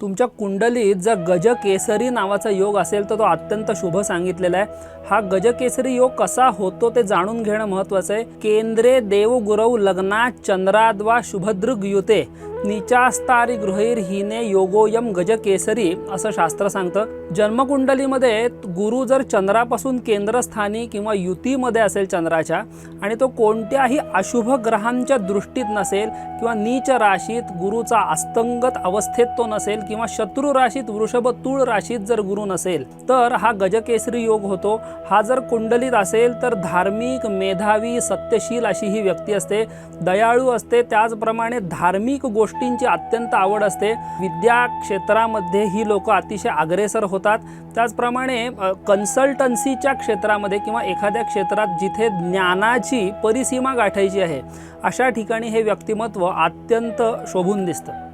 तुमच्या कुंडलीत जर गजकेसरी नावाचा योग असेल तर तो अत्यंत शुभ सांगितलेला आहे. हा गजकेसरी योग कसा होतो ते जाणून घेणं महत्वाचं आहे. केंद्रे देवगुरव लग्नात चंद्राद्वा शुभदृग युते निचास्तारी गृहीर हिने योगोयम गजकेसरी असं शास्त्र सांगतं. जन्मकुंडलीमध्ये गुरु जर चंद्रापासून केंद्रस्थानी किंवा युतीमध्ये असेल चंद्राच्या आणि तो कोणत्याही अशुभ ग्रहांच्या दृष्टीत नसेल किंवा नीच राशीत गुरुचा अस्तंगत अवस्थेत तो नसेल किंवा शत्रू राशीत वृषभ तूळ राशीत जर गुरु नसेल तर हा गजकेसरी योग होतो. हा जर कुंडलीत असेल तर धार्मिक मेधावी सत्यशील अशी ही व्यक्ती असते. दयाळू असते. त्याचप्रमाणे धार्मिक गोष्टींची अत्यंत आवड असते. विद्या क्षेत्रामध्ये ही लोक अतिशय अग्रेसर होतात. त्याचप्रमाणे कन्सल्टन्सीच्या क्षेत्रामध्ये किंवा एखाद्या क्षेत्रात जिथे ज्ञानाची परिसीमा गाठायची आहे अशा ठिकाणी हे व्यक्तिमत्व अत्यंत शोभून दिसतं.